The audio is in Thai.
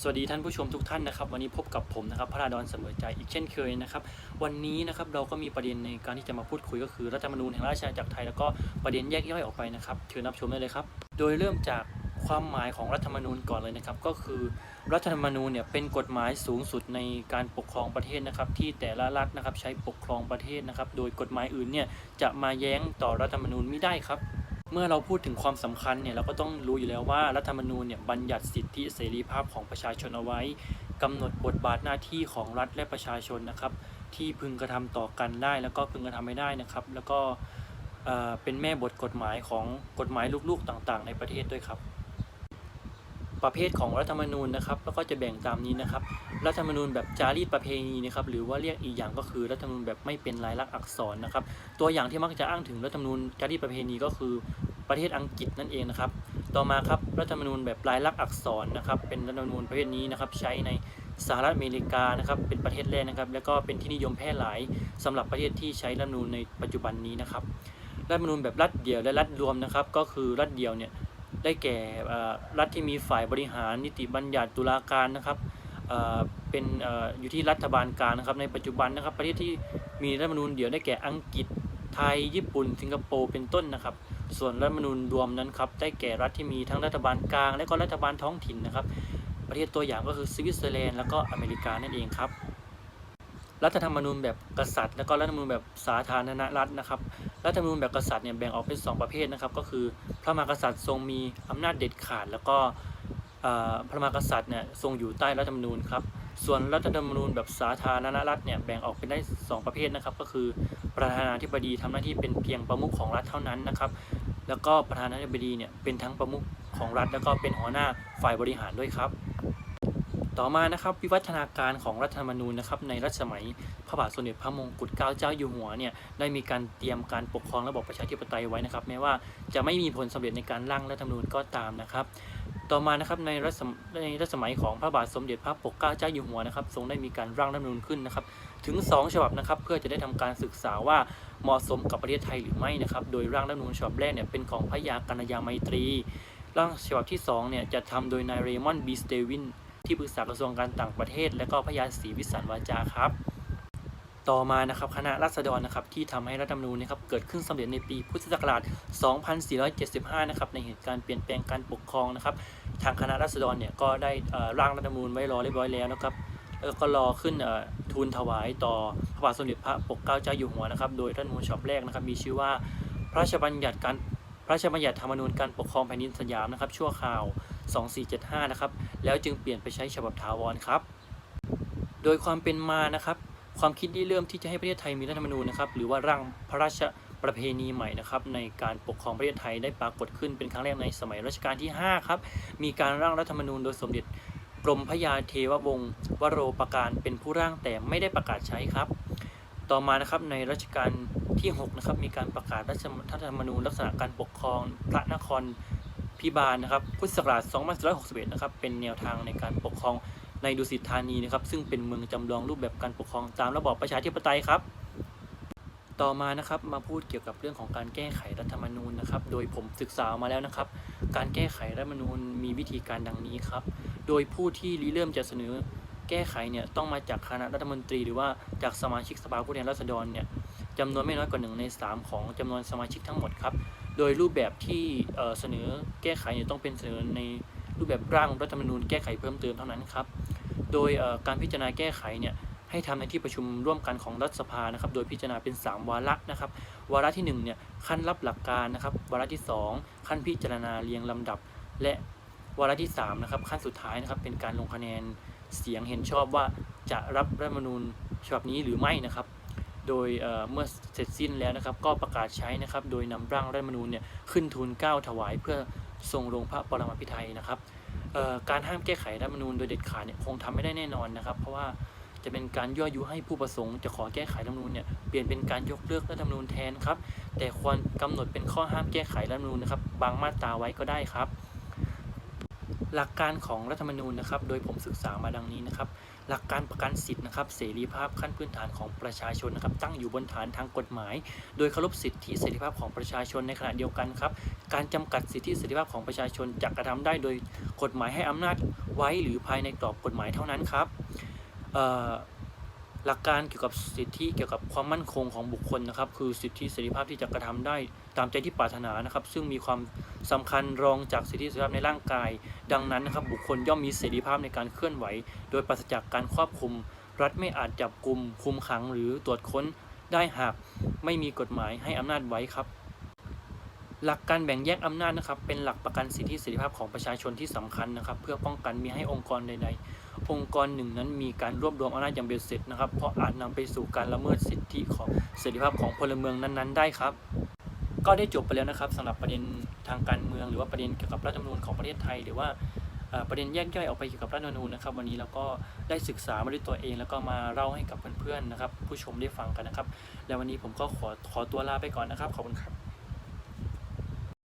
สวัสดีท่านผู้ชมทุกท่านนะครับ วันนี้พบกับผมนะครับพระราดอนเสมอใจอีกเช่นเคยนะครับ วันนี้นะครับเราก็มีประเด็นในการที่จะมาพูดคุยก็คือรัฐธรรมนูญแห่งราชอาณาจักรไทยแล้วก็ประเด็นแยกย่อยออกไปนะครับเชิญรับชมได้เลยครับ โดยเริ่มจากความหมายของรัฐธรรมนูญก่อนเลยนะครับ ก็คือรัฐธรรมนูญเนี่ยเป็นกฎหมายสูงสุดในการปกครองประเทศนะครับ ที่แต่ละรัฐนะครับใช้ปกครองประเทศนะครับ โดยกฎหมายอื่นเนี่ยจะมาแย้งต่อรัฐธรรมนูญไม่ได้ครับ เมื่อเราพูดถึงความสำคัญเนี่ยเราก็ต้องรู้อยู่แล้วว่ารัฐธรรมนูญเนี่ยบัญญัติสิทธิเสรีภาพของประชาชนเอาไว้กำหนดบทบาทหน้าที่ของรัฐและประชาชนนะครับ ที่พึงกระทำต่อกันได้ แล้วก็พึงกระทำไม่ได้นะครับ แล้วก็เอ่อเป็นแม่บทกฎหมายของกฎหมายลูกๆต่าง ๆ ในประเทศด้วยครับ ประเภทของรัฐธรรมนูญนะครับ แล้วก็จะแบ่งตามนี้นะครับ รัฐธรรมนูญแบบจารีตประเพณีนะครับ หรือว่าเรียกอีกอย่างก็คือรัฐธรรมนูญแบบไม่เป็นลายลักษณ์อักษรนะครับ ตัวอย่างที่มักจะอ้างถึงรัฐธรรมนูญจารีตประเพณีก็คือประเทศอังกฤษนั่นเองนะครับ ต่อมาครับรัฐธรรมนูญแบบลายลักษณ์อักษรนะครับ เป็นรัฐธรรมนูญประเภทนี้นะครับ ใช้ในสหรัฐอเมริกานะครับ เป็นประเทศแรกนะครับ แล้วก็เป็นที่นิยมแพร่หลายสำหรับประเทศที่ใช้รัฐธรรมนูญในปัจจุบันนี้นะครับ รัฐธรรมนูญแบบรัฐเดี่ยวและรัฐรวมนะครับ ก็คือรัฐเดี่ยวเนี่ย ได้แก่รัฐที่มีฝ่ายบริหารนิติบัญญัติตุลาการนะครับเป็นออยู่ที่รัฐบาลกลางนะครับในปัจจุบันนะครับประเทศที่มีรัฐธรรมนูญเดี่ยวได้แก่อังกฤษไทย ญี่ปุ่น สิงคโปร์เป็นต้นนะครับ ส่วนรัฐธรรมนูญรวมนั้นครับได้แก่รัฐที่มีทั้งรัฐบาลกลางและก็รัฐบาลท้องถิ่นนะครับ ประเทศตัวอย่างก็คือสวิตเซอร์แลนด์แล้วก็อเมริกานั่นเองครับรัฐธรรมนูญแบบกษัตริย์ แล้วก็รัฐธรรมนูญแบบสาธารณรัฐนะครับ รัฐธรรมนูญแบบกษัตริย์เนี่ยแบ่งออกเป็น 2 ประเภทนะครับ ก็คือพระมหากษัตริย์ทรงมีอำนาจเด็ดขาด แล้วก็พระมหากษัตริย์เนี่ยทรงอยู่ใต้รัฐธรรมนูญครับส่วนรัฐธรรมนูญแบบสาธารณรัฐเนี่ยแบ่งออกเป็นได้ 2 ประเภทนะครับ ก็คือประธานาธิบดีทำหน้าที่เป็นเพียงประมุขของรัฐเท่านั้นนะครับ แล้วก็ประธานาธิบดีเนี่ยเป็นทั้งประมุขของรัฐ แล้วก็เป็นหัวหน้าฝ่ายบริหารด้วยครับ ต่อมานะครับวิวัฒนาการของรัฐธรรมนูญนะครับในรัชสมัยพระบาทสมเด็จพระมงกุฎเกล้าเจ้าอยู่หัวเนี่ยได้มีการเตรียมการปกครองระบบประชาธิปไตยไว้นะครับ แม้ว่าจะไม่มีผลสำเร็จในการร่างรัฐธรรมนูญก็ตามนะครับ ต่อมานะครับในรัชในรัชสมัยของพระบาทสมเด็จพระปกเกล้าเจ้าอยู่หัวนะครับ ทรงได้มีการร่างรัฐธรรมนูญขึ้นนะครับถึง 2 ฉบับนะครับเพื่อจะได้ทำการศึกษาว่าเหมาะสมกับประเทศไทยหรือไม่นะครับโดยร่างรัฐธรรมนูญฉบับแรกเนี่ยเป็นของพระยากัญญาไมตรีร่างฉบับที่2เนี่ยจะทำโดยนายเรมอนด์บีสเตวิน ที่ปรึกษากระทรวงการต่างประเทศ และก็พระยาศรีวิสันวาจาครับ ต่อมานะครับคณะรัษฎรนะครับที่ทำให้รัฐธรรมนูญนะครับเกิดขึ้นสำเร็จในปีพุทธศักราช 2475 นะครับในเหตุการณ์เปลี่ยนแปลงการปกครองนะครับ ทางคณะรัษฎรเนี่ยก็ได้ร่างรัฐธรรมนูญไว้รอเรียบร้อยแล้วนะครับแล้วก็รอขึ้นทูลถวายต่อพระบาทสมเด็จพระปกเกล้าเจ้าอยู่หัวนะครับ โดยรัฐธรรมนูญฉบับแรกนะครับ มีชื่อว่าพระราชบัญญัติการพระราชบัญญัติธรรมนูญการปกครองแผ่นดินสยามนะครับชั่วคราว 2475 นะครับ แล้วจึงเปลี่ยนไปใช้ฉบับถาวรครับ โดยความเป็นมานะครับ ความคิดที่เริ่มที่จะให้ประเทศไทยมีรัฐธรรมนูญนะครับ หรือว่าร่างพระราชประเพณีใหม่นะครับในการปกครองประเทศไทยได้ปรากฏขึ้นเป็นครั้งแรกในสมัยรัชกาลที่ 5 ครับ มีการร่างรัฐธรรมนูญโดยสมเด็จกรมพระยาเทววงศ์วโรปการเป็นผู้ร่างแต่ไม่ได้ประกาศใช้ครับ ต่อมานะครับในรัชกาลที่ 6 นะครับ มีการประกาศรัฐธรรมนูญลักษณะการปกครองพระนคร พิบาลนะครับพุทธศักราช2461นะครับเป็นแนวทางในการปกครองในดุสิตธานีนะครับ ซึ่งเป็นเมืองจำลองรูปแบบการปกครองตามระบอบประชาธิปไตยครับ ต่อมานะครับมาพูดเกี่ยวกับเรื่องของการแก้ไขรัฐธรรมนูญนะครับ โดยผมศึกษามาแล้วนะครับ การแก้ไขรัฐธรรมนูญมีวิธีการดังนี้ครับ โดยผู้ที่ริเริ่มจะเสนอแก้ไขเนี่ยต้องมาจากคณะรัฐมนตรี หรือว่าจากสมาชิกสภาผู้แทนราษฎรเนี่ย จำนวนไม่น้อยกว่าหนึ่งในสามของจำนวนสมาชิกทั้งหมดครับ โดยรูปแบบที่เสนอแก้ไขเนี่ยต้องเป็นเสนอในรูปแบบร่างรัฐธรรมนูญแก้ไขเพิ่มเติมเท่านั้นครับ โดยการพิจารณาแก้ไขเนี่ยให้ทำในที่ประชุมร่วมกันของรัฐสภานะครับ โดยพิจารณาเป็น 3 วาระนะครับ วาระที่1เนี่ยขั้นรับหลักการนะครับ วาระที่ 2 ขั้นพิจารณาเรียงลำดับ และวาระที่3นะครับขั้นสุดท้ายนะครับเป็นการลงคะแนนเสียงเห็นชอบว่าจะรับรัฐธรรมนูญฉบับนี้หรือไม่นะครับ โดยเมื่อเสร็จสิ้นแล้วนะครับ ก็ประกาศใช้นะครับ โดยนำร่างรัฐธรรมนูญเนี่ยขึ้นทูลเก้าถวายเพื่อทรงลงพระปรมาภิไธยนะครับการห้ามแก้ไขรัฐธรรมนูญโดยเด็ดขาดเนี่ยคงทำไม่ได้แน่นอนนะครับ เพราะว่าจะเป็นการยั่วยุให้ผู้ประสงค์จะขอแก้ไขรัฐธรรมนูญเนี่ยเปลี่ยนเป็นการยกเลิกรัฐธรรมนูญแทนครับ แต่ควรกำหนดเป็นข้อห้ามแก้ไขรัฐธรรมนูญนะครับ บางมาตราไว้ก็ได้ครับ หลักการของรัฐธรรมนูญนะครับ โดยผมศึกษามาดังนี้นะครับ หลักการประกันสิทธินะครับ เสรีภาพขั้นพื้นฐานของประชาชนนะครับ ตั้งอยู่บนฐานทางกฎหมาย โดยเคารพสิทธิเสรีภาพของประชาชนในขณะเดียวกันครับ การจำกัดสิทธิเสรีภาพของประชาชนจะกระทำได้โดยกฎหมายให้อำนาจไว้หรือภายในกรอบกฎหมายเท่านั้นครับ หลักการเกี่ยวกับสิทธิเกี่ยวกับความมั่นคงของบุคคลนะครับ คือสิทธิเสรีภาพที่จะกระทำได้ตามใจที่ปรารถนานะครับ ซึ่งมีความสำคัญรองจากสิทธิเสรีภาพในร่างกาย ดังนั้นนะครับ บุคคลย่อมมีเสรีภาพในการเคลื่อนไหว โดยปราศจากการควบคุม รัฐไม่อาจจับกลุ่มคุมขังหรือตรวจค้นได้หากไม่มีกฎหมายให้อำนาจไว้ครับ หลักการแบ่งแยกอำนาจนะครับ เป็นหลักประกันสิทธิเสรีภาพของประชาชนที่สำคัญนะครับ เพื่อป้องกันมีให้องค์กรใด องค์กรหนึ่งนั้นมีการรวบรวมอำนาจอย่างเบ็ดเสร็จนะครับ เพราะอาจนำไปสู่การละเมิดสิทธิของเสรีภาพของพลเมืองนั้นๆ ได้ครับ ก็ได้จบไปแล้วนะครับสำหรับประเด็นทางการเมือง หรือว่าประเด็นเกี่ยวกับรัฐธรรมนูญของประเทศไทย หรือว่าประเด็นแยกย่อยออกไปเกี่ยวกับรัฐธรรมนูญนะครับ วันนี้เราก็ได้ศึกษามาด้วยตัวเอง แล้วก็มาเล่าให้กับเพื่อนๆนะครับ ผู้ชมได้ฟังกันนะครับ แล้ววันนี้ผมก็ขอขอตัวลาไปก่อนนะครับขอบคุณครับ